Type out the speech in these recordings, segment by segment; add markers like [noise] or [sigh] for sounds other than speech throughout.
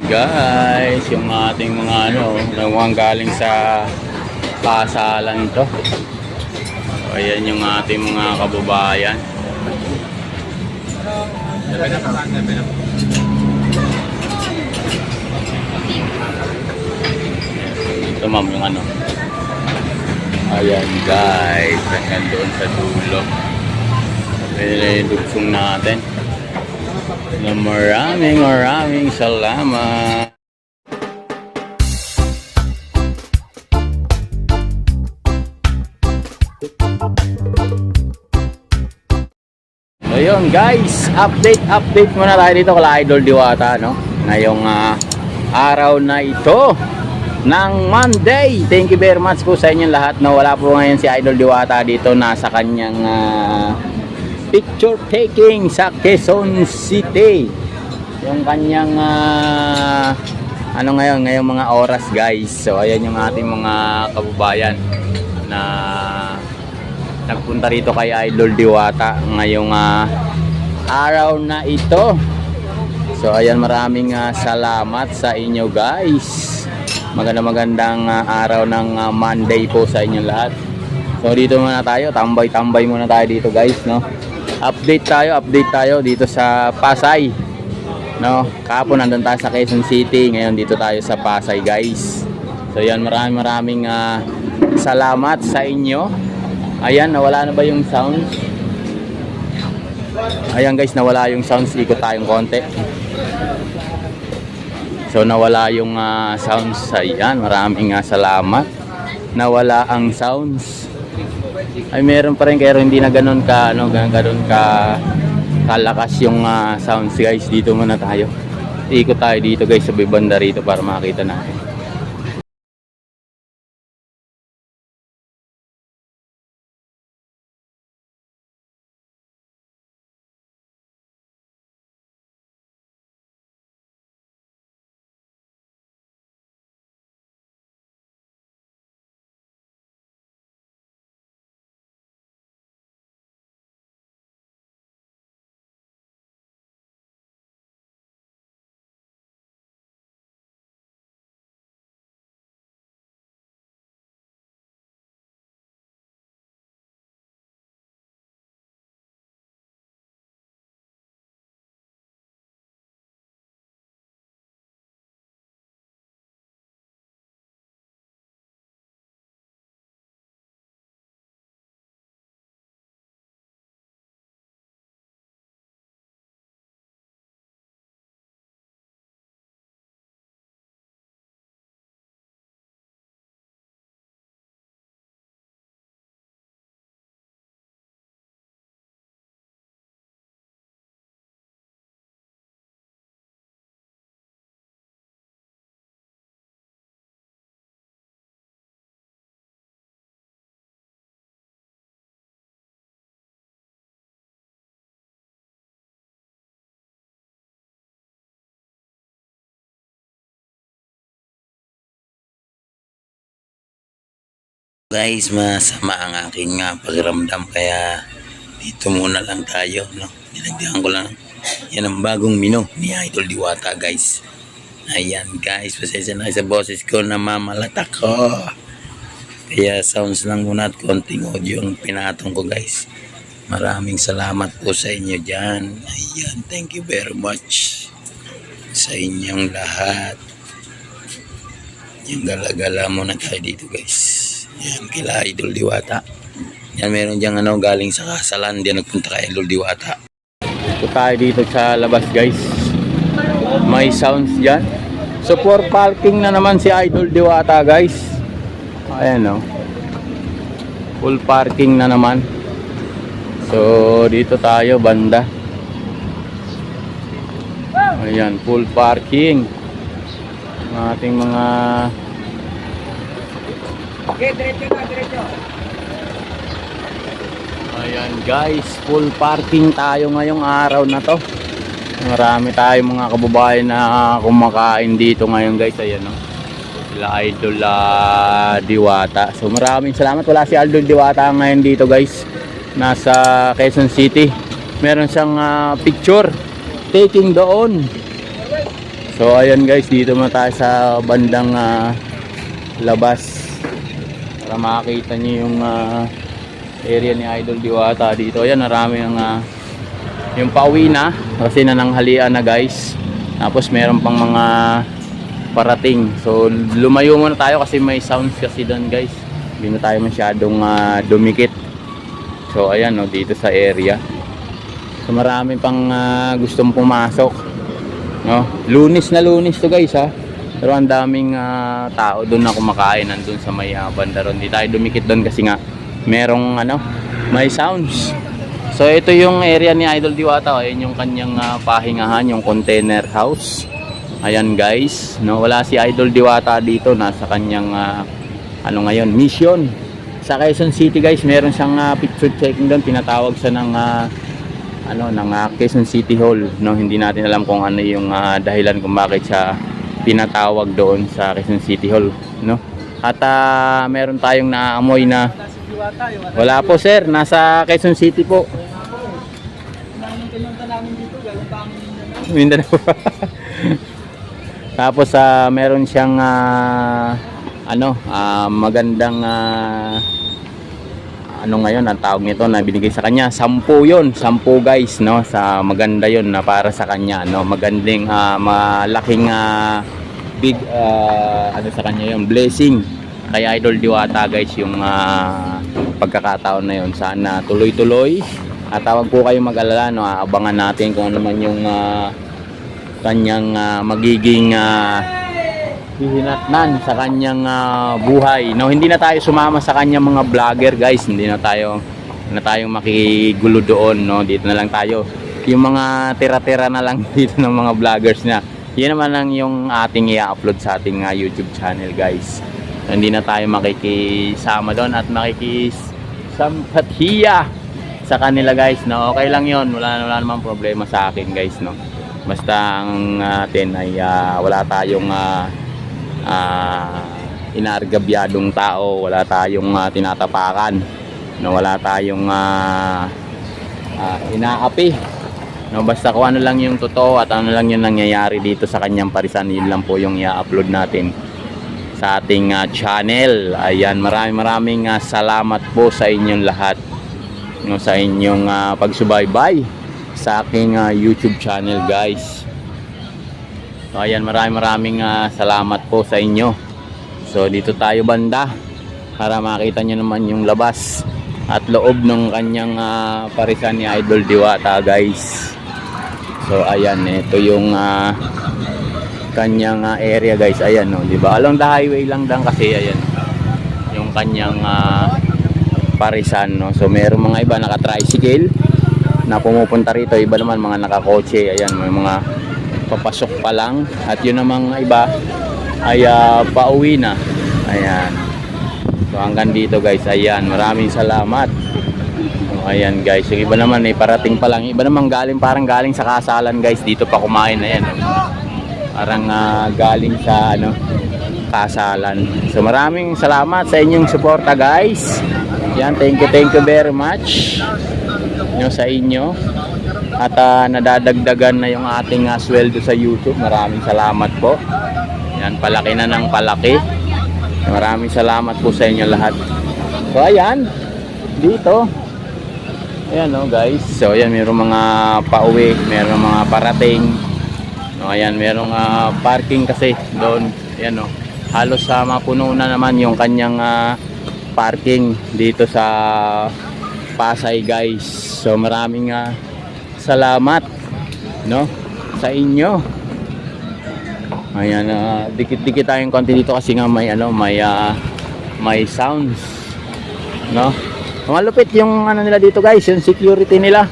Guys, yung ating mga ano, nawang galing sa pasalan to. So, ayan yung ating mga kababayan. Ito ma'am yung ano. Ayan guys, hanggang doon sa dulo. Yung dugsong natin. Na maraming maraming salamat. So guys, update update muna tayo dito kala Idol Diwata no. Ngayong ah, araw na ito ng Monday. Thank you very much po sa inyong lahat na wala po ngayon si Idol Diwata dito nasa kanyang ah, picture taking sa Quezon City. Yung kanyang ah, ano ngayon, ngayong mga oras guys. So ayan yung ating mga kababayan na nagpunta rito kay Idol Diwata ngayong ah, araw na ito. So ayan maraming ah, salamat sa inyo guys. Maganda magandang ah, araw ng ah, Monday po sa inyong lahat. So dito muna tayo, tambay-tambay muna tayo dito guys, no. Update tayo, update tayo dito sa Pasay. No, kahapon nandun tayo sa Quezon City, ngayon dito tayo sa Pasay guys. So yan maraming maraming ah, salamat sa inyo. Ayan, nawala na ba yung sounds? Ayan guys, nawala yung sounds. Ikot tayong konti. So nawala yung ah, sounds. Ayan, maraming ah, salamat. Nawala ang sounds. Ay meron pa rin pero hindi na ganun ka ano, ganun, ka kalakas yung ah, sounds guys. Dito muna tayo. Ikot tayo dito guys sa banda rito para makita natin. Guys, masama ang aking nga pakiramdam kaya dito muna lang tayo, no? Nilagyan ko lang. Yan ang bagong menu ni Idol Diwata, guys. Ayan, guys, pasensya na sa boses ko na mamalatak ko. Kaya sounds lang muna at konting audio ang pinatong ko, guys. Maraming salamat po sa inyo dyan. Ayan, thank you very much sa inyong lahat. Yung gala-gala muna tayo dito, guys. Yan, kila Idol Diwata. Yan, meron diyang ano, galing sa kasalan. Diyan nagpunta kay Idol Diwata. Ito tayo dito sa labas, guys. May sounds dyan. So, for parking na naman si Idol Diwata, guys. Ayan, no. Full parking na naman. So, dito tayo, banda. Ayan, full parking. Ang ating mga Okay, diretso na, diretso. Ayan guys, full parking tayo ngayong araw na to. Marami tayong mga kababayan na kumakain dito ngayon guys. Ayan no. Sila Idol ah, Diwata. So maraming salamat. Wala si Idol Diwata ngayon dito guys. Nasa Quezon City. Meron siyang ah, picture taking doon So ayan guys, dito muna tayo sa bandang ah, labas para makakita niyo yung ah, area ni Idol Diwata dito. Ayan, marami ang ah, yung pauwi na kasi nananghalian na guys. Tapos meron pang mga parating. So lumayo muna tayo kasi may sounds kasi doon guys. Hindi na tayo masyadong ah, dumikit. So ayan no, dito sa area. So marami pang ah, gustong pumasok. No? Lunis na lunis to guys ha. Pero ang daming ah, tao doon na kumakain nandun sa may ah, banda ron. Di tayo dumikit doon kasi nga merong ano, may sounds. So ito yung area ni Idol Diwata, oh. ayun yung kanyang ah, pahingahan, yung container house. Ayan guys, no wala si Idol Diwata dito, nasa kanyang ah, ano ngayon, mission. Sa Quezon City guys, meron siyang ah, picture checking doon, pinatawag siya ng ah, ano ng ah, Quezon City Hall, no hindi natin alam kung ano yung ah, dahilan kung bakit siya pinatawag doon sa Quezon City Hall, no? At ah, meron tayong naamoy na wala po sir, nasa Quezon City po. Mindanao. [laughs] Tapos ah, meron siyang ah, ano, ah, magandang ah, ano ngayon ang tawag nito na binigay sa kanya, 10 'yon, 10 guys, no, sa maganda 'yon na para sa kanya, no, magandang ah, malaking ah, big ah, ano sa kanya 'yon, blessing kay Idol Diwata guys yung ah, pagkakataon na 'yon. Sana tuloy-tuloy. At tawag po kayo mag-alala, no, abangan natin kung ano man yung ah, kanyang ah, magiging ah, hihinatnan sa kanyang ah, buhay. No, hindi na tayo sumama sa kanyang mga vlogger, guys. Hindi na tayo na tayong makigulo doon, no. Dito na lang tayo. Yung mga tira-tira na lang [laughs] dito ng mga vloggers na. Yan naman lang yung ating i-upload sa ating ah, YouTube channel, guys. Hindi na tayo makikisama doon at makikisampathiya sa kanila, guys. No, okay lang 'yon. Wala wala namang problema sa akin, guys, no. Basta ang atin ay ah, wala tayong ah, ah, inaargabyadong tao, wala tayong ah, tinatapakan, no, wala tayong ah, ah, inaapi. No, basta kung ano lang yung totoo at ano lang yung nangyayari dito sa kanyang parisan, yun lang po yung i-upload natin sa ating ah, channel. Ayan, maraming maraming ah, salamat po sa inyong lahat. No, sa inyong ah, pagsubaybay sa aking ah, YouTube channel, guys. So, ayan, maraming maraming ah, salamat po sa inyo. So, dito tayo banda para makita nyo naman yung labas at loob ng kanyang ah, parisan ni Idol Diwata, guys. So, ayan, ito yung ah, kanyang ah, area, guys. Ayan, no, di ba? Along the highway lang dan kasi, ayan, yung kanyang ah, parisan, no. So, meron mga iba naka-tricycle na pumupunta rito, iba naman mga nakakotse, ayan, may mga papasok pa lang. At yun namang iba ay ah, pauwi na. Ayan. So hanggang dito guys. Ayan. Maraming salamat. So, ayan guys. Yung iba naman ay parating pa lang. Iba naman galing parang galing sa kasalan guys. Dito pa kumain na yan. Parang ah, galing sa ano kasalan. So maraming salamat sa inyong suporta guys. Yan thank you thank you very much. Nyo sa inyo at ah, nadadagdagan na yung ating ah, sweldo sa YouTube. Maraming salamat po. Yan, palaki na ng palaki. Maraming salamat po sa inyo lahat. So, ayan. Dito. Ayan, no, guys. So, ayan, mayroong mga pauwi. Mayroong mga parating. No, ayan, mayroong ah, parking kasi doon. Ayan, no. Halos sa mapuno na naman yung kanyang ah, parking dito sa Pasay, guys. So, maraming ah, salamat no sa inyo. Ayan ah, dikit-dikit tayong konti dito kasi nga may ano may ah, may sounds no. Malupit yung ano nila dito guys yung security nila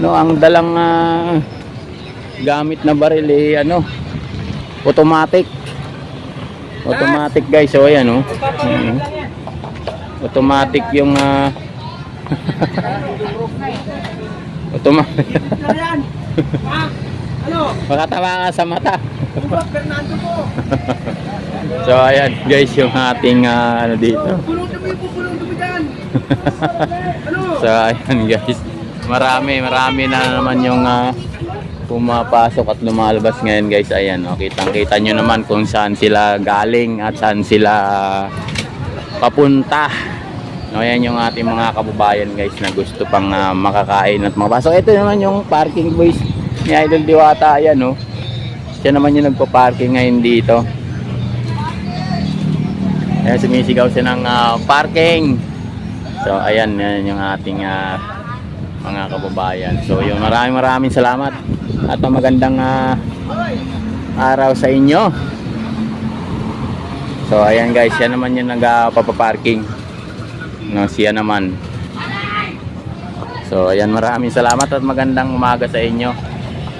no. Ang dalang ah, gamit na baril eh ano automatic. Automatic guys so ayan oh. Mhm. automatic yung ah, [laughs] Yan. Ah, ano? makatawa ka sa mata Ubat Fernando po. [laughs] so ayan guys yung ating ah, ano dito Pulong dumi po, pulong dumi dyan. [laughs] Ano? so ayan guys marami marami na naman yung ah, pumapasok at lumalabas ngayon guys. Ayan, oh, kitang-kita nyo naman kung saan sila galing at saan sila papunta. No, yan yung ating mga kababayan guys na gusto pang ah, makakain at makapasok. Ito naman yung parking boys ni Idol Diwata. Ayan, oh. Siya naman yung nagpa-parking ngayon dito. Ayan, sumisigaw siya ng ah, parking. So, ayan, yan yung ating ah, mga kababayan. So, yung maraming maraming salamat at magandang ah, araw sa inyo. So, ayan guys, siya naman yung nagpapaparking. No, siya naman. So, ayan, maraming salamat at magandang umaga sa inyo.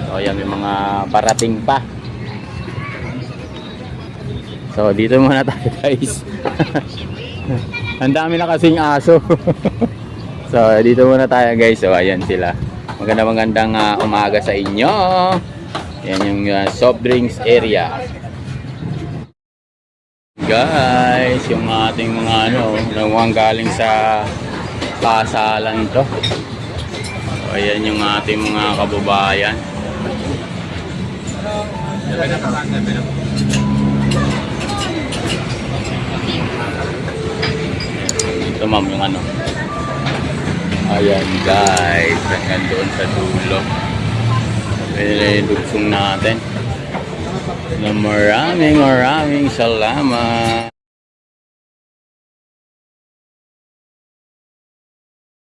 So, ayan, may mga parating pa. So, dito muna [laughs] tayo guys. [laughs] Ang dami na kasing aso. [laughs] so, dito muna tayo guys. So, ayan sila. Maganda magandang ah, umaga sa inyo. Yan yung ah, soft drinks area. Guys, yung ating mga ano, nawang galing sa pasalan to. So, ayan yung ating mga kababayan. Ito ma'am yung ano. Ayan guys, hanggang doon sa dulo. Pwede yung dugsong natin. Na maraming maraming salamat.